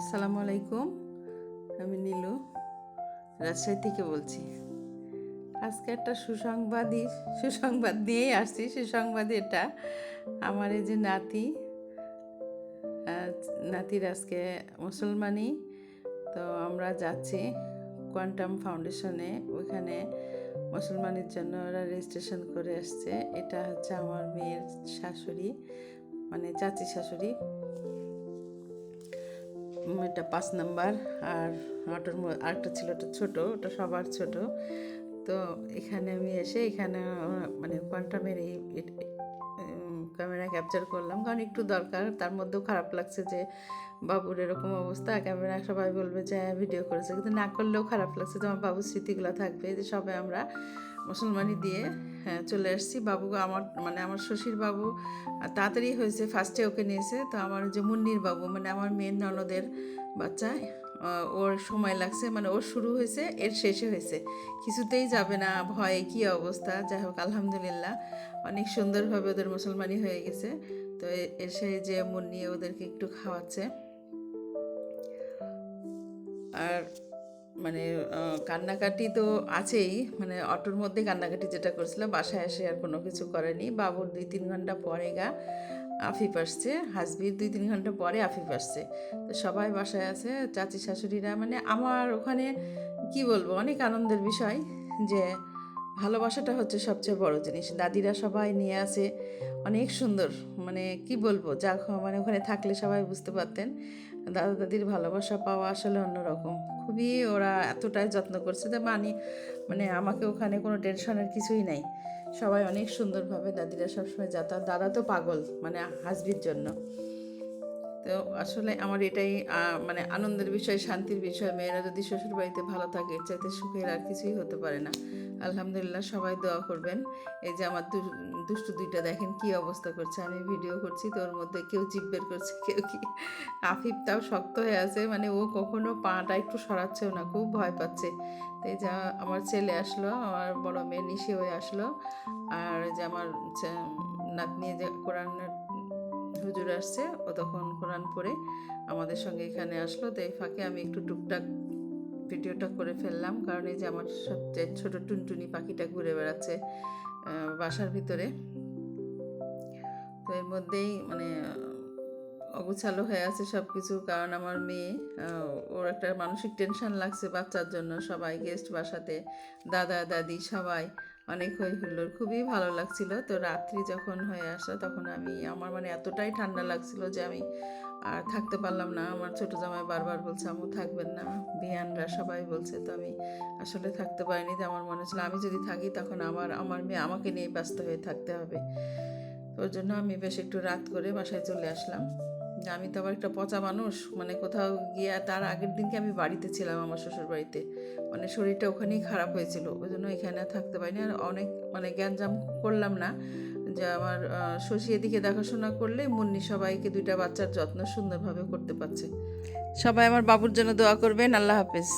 আসসালামু আলাইকুম, আমি নীলু, রাজশাহী থেকে বলছি। আজকে একটা সুসংবাদই, সুসংবাদ নিয়েই আসছি, সুসংবাদ এটা। আমার এই যে নাতি নাতির আজকে মুসলমানি, তো আমরা যাচ্ছি কোয়ান্টাম ফাউন্ডেশনে। ওইখানে মুসলমানের জন্য ওরা রেজিস্ট্রেশন করে আসছে। এটা হচ্ছে আমার মেয়ের শাশুড়ি মানে চাচি শাশুড়ি। এটা পাঁচ নাম্বার আর অটোর আরেকটা ছিল ওটা ছোটো, ওটা সবার ছোট। তো এখানে আমি এসে এখানে মানে কোয়ান্টামের এই ক্যামেরা ক্যাপচার করলাম। কারণ একটু দরকার। তার মধ্যেও খারাপ লাগছে যে, বাবুর এরকম অবস্থা। ক্যামেরা সবাই বলবে যে হ্যাঁ ভিডিও করেছে। কিন্তু না করলেও খারাপ লাগছে যে, আমার বাবুর স্মৃতিগুলো থাকবে। যে সবাই আমরা মুসলমানি দিয়ে হ্যাঁ চলে আসছি। বাবু আমার মানে আমার শ্বশুর বাবু তাড়াতাড়ি হয়েছে। ফার্স্টে ওকে নিয়েছে। তো আমার যে মুন্নির বাবু মানে আমার মেয়ের ননদের বাচ্চা ওর সময় লাগছে মানে ওর শুরু হয়েছে, এর শেষে হয়েছে। কিছুতেই যাবে না, ভয়ে কী অবস্থা? যাই হোক, আলহামদুলিল্লাহ। অনেক সুন্দরভাবে ওদের মুসলমানি হয়ে গেছে। তো এসে যে মন নিয়ে ওদেরকে একটু খাওয়াচ্ছে। আর মানে কান্নাকাটি তো আছেই। মানে অটোর মধ্যে কান্নাকাটি যেটা করছিল, বাসায় এসে আর কোনো কিছু করেনি। বাবুর দুই তিন ঘণ্টা পরে গা। আফিফ আসছে হাজবির দুই তিন ঘণ্টা পরে আফিফ আসছে। তো সবাই বাসায় আছে, চাচি, শাশুড়িরা মানে আমার ওখানে কি বলব, অনেক আনন্দের বিষয় যে ভালোবাসাটা হচ্ছে সবচেয়ে বড় জিনিস। দাদিরা সবাই নিয়ে আসে, অনেক সুন্দর। মানে কি বলব, যা মানে ওখানে থাকলে সবাই বুঝতে পারতেন। দাদা দাদির ভালোবাসা পাওয়া আসলে অন্যরকম। খুবই ওরা এতটাই যত্ন করছে যে মানে মানে আমাকে ওখানে কোনো টেনশনের কিছুই নাই। সবাই অনেক সুন্দরভাবে দাদিরা সবসময় যাতায়াত, দাদা তো পাগল মানে হাসবির জন্য। তো আসলে আমার এটাই মানে আনন্দের বিষয়, শান্তির বিষয়। মেয়েরা যদি শ্বশুর বাড়িতে ভালো থাকে, চাইতে সুখের আর কিছুই হতে পারে না। আলহামদুলিল্লাহ সবাই দোয়া করবেন। এই যে আমার দুষ্টু দুইটা, দেখেন কি অবস্থা করছে। আমি ভিডিও করছি, তো ওর মধ্যে কেউ জিভ বের করছে, কেউ কি? আফিফ তাও শক্ত হয়ে আছে মানে ও কখনো পাটা একটু সরাচ্ছেও না, খুব ভয় পাচ্ছে। তো এই যা আমার ছেলে আসলো, আমার বড় মেয়ে নিশে হয়ে আসলো। আর যে আমার নাতনি যে কোরআনের হুজুর আসছে, ও তখন কোরআন পড়ে আমাদের সঙ্গে এখানে আসলো। তো এই ফাঁকে আমি একটু টুকটাক ভিডিওটা করে ফেললাম, কারণ এই যে আমার সবচেয়ে ছোট টুনটুনি পাখিটা ঘুরে বেড়াচ্ছে বাসার ভিতরে। তো এর মধ্যেই মানে অগুছালো হয়ে আছে সব কিছু কারণ আমার মেয়ে ওর একটা মানসিক টেনশন লাগছে বাচ্চার জন্য। সবাই গেস্ট বাসাতে, দাদা, দাদি, সবাই। অনেক হই হুল্লোড় খুবই ভালো লাগছিল। তো রাত্রি যখন হয়ে আসা, তখন আমি, আমার মানে এতটাই ঠান্ডা লাগছিল যে আমি আর থাকতে পারলাম না। আমার ছোট জামাই বারবার বলছে আমু থাকবেন না। বিয়ানরা সবাই বলছে, তো আমি আসলে থাকতে পারিনি। তো আমার মনে ছিল, আমি যদি থাকি, তখন আমার আমার মেয়ে আমাকে নিয়ে ব্যস্ত হয়ে থাকতে হবে। ওর জন্য আমি বেশ একটু রাত করে বাসায় চলে আসলাম। আমি তো আবার একটা পচা মানুষ মানে কোথাও গিয়ে তার আগের দিনকে আমি বাড়িতে ছিলাম আমার শ্বশুর বাড়িতে মানে শরীরটা ওখানেই খারাপ হয়েছিল ওই জন্য এখানে থাকতে পারিনি। আর অনেক মানে জ্ঞানজাম করলাম না, যে আমার শশী এদিকে দেখাশোনা করলে মুন্নি সবাইকে দুইটা বাচ্চার যত্ন সুন্দরভাবে করতে পারছে। সবাই আমার বাবুর জন্য দোয়া করবেন, আল্লাহ হাফেজ।